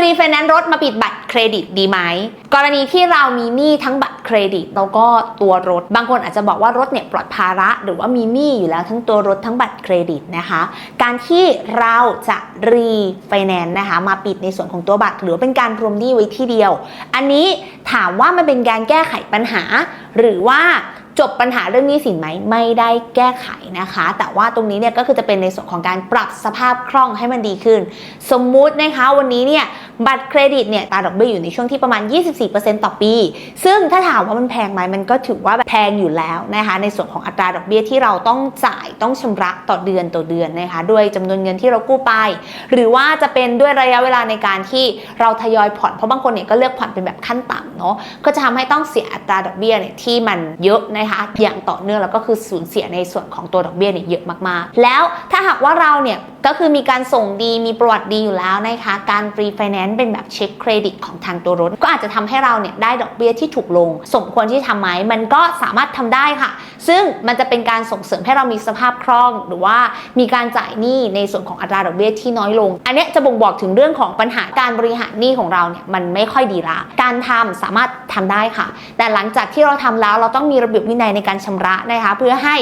รีไฟแนนซ์รถมาปิดบัตรเครดิตดีไหมกรณีที่เรามีหนี้ทั้งบัตรเครดิตแล้วก็ตัวรถ บางคนอาจจะบอกว่ารถเนี่ยปลอดภาระ หรือว่ามีหนี้อยู่แล้วทั้งตัวรถทั้งบัตรเครดิตนะคะ การที่เราจะรีไฟแนนซ์นะคะมาปิดในส่วนของตัวบัตร หรือเป็นการรวมหนี้ไว้ที่เดียว อันนี้ถามว่ามันเป็นการแก้ไขปัญหา หรือว่าจบปัญหาเรื่องหนี้สินไหมไม่ได้แก้ไขนะคะ แต่ว่าตรงนี้เนี่ยก็คือจะเป็นในส่วนของการปรับสภาพคล่องให้มันดีขึ้น สมมุตินะคะวันนี้เนี่ย บัตรเครดิตเนี่ยตาดอกเบี้ยอยู่ในช่วงที่ประมาณ 24%ต่อปี ซึ่งถ้าถามว่ามันแพงไหมมันก็ถือว่าแพงอยู่แล้วนะคะในส่วนของอัตราดอกเบี้ยที่เราต้องจ่ายต้องชำระต่อเดือนต่อเดือนนะคะด้วยจำนวนเงินที่เรากู้ไป หรือว่าจะเป็นด้วยระยะเวลาในการที่เราทยอยผ่อนเพราะบางคนเนี่ยก็เลือกผ่อนเป็นแบบขั้นต่ำเนาะก็จะทำให้ต้องเสียอัตราดอกเบี้ยเนี่ยที่มันเยอะนะคะอย่างต่อเนื่องแล้วก็คือสูญเสียในส่วนของตัวดอกเบี้ยเนี่ยเยอะมากๆ แล้วถ้าหากว่าเราเนี่ยก็คือมีการส่งดีมีประวัติดีอยู่แล้วนะคะ การฟรีไฟแนนซ์เป็นแบบเช็คเครดิตของทางตัวรถ ก็อาจจะทำให้เราเนี่ยได้ดอกเบี้ยที่ถูกลง สมควรที่ทำไหมมันก็สามารถทำได้ค่ะ ซึ่งมันจะเป็นการส่งเสริมให้เรามีสภาพคล่อง หรือว่ามีการจ่ายหนี้ในส่วนของอัตราดอกเบี้ยที่น้อยลง อันนี้จะบ่งบอกถึงเรื่องของปัญหาการบริหารหนี้ของเราเนี่ยมันไม่ค่อยดีละการทำสามารถทำได้ค่ะ แต่หลังจากที่เราทำแล้วเราต้องมีระเบียบวินัยในการชำระนะคะ เพื่อให้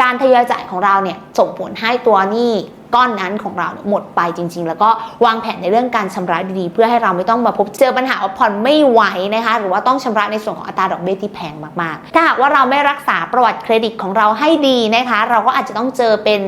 การทยอยจ่ายของเราเนี่ยส่งผลให้ตัวหนี้ ก้อนนั้นของเราหมดไปจริง ๆ แล้วก็วางแผนในเรื่องการชำระดีๆ เพื่อให้เราไม่ต้องมาพบเจอปัญหาว่าผ่อนไม่ไหวนะคะหรือว่าต้องชำระในส่วนของอัตราดอกเบี้ยที่แพงมากๆ ถ้าหากว่าเราไม่รักษาประวัติเครดิตของเราให้ดีนะคะ เราก็อาจจะต้องเจอเป็น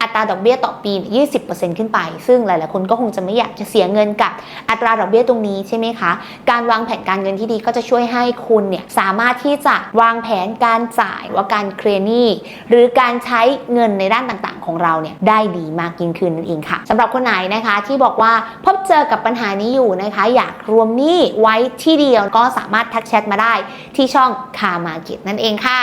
อัตราดอกเบี้ยต่อปี 20%ขึ้นไป ซึ่งหลายๆ คนก็คงจะไม่อยากจะเสียเงินกับอัตราดอกเบี้ยตรงนี้ใช่ไหมคะ การวางแผนการเงินที่ดีก็จะช่วยให้คุณเนี่ยสามารถที่จะวางแผนการจ่ายว่าการเคลียร์หนี้หรือการใช้เงินในด้านต่างๆ ของเราเนี่ยได้ดีมากยิ่งขึ้นนั่นเองค่ะสำหรับคนไหนนะคะที่บอกว่าพบเจอกับปัญหานี้อยู่นะคะ อยากรวมหนี้ไว้ที่เดียวก็สามารถทักแชทมาได้ที่ช่องคามาเก็ตนั่นเองค่ะ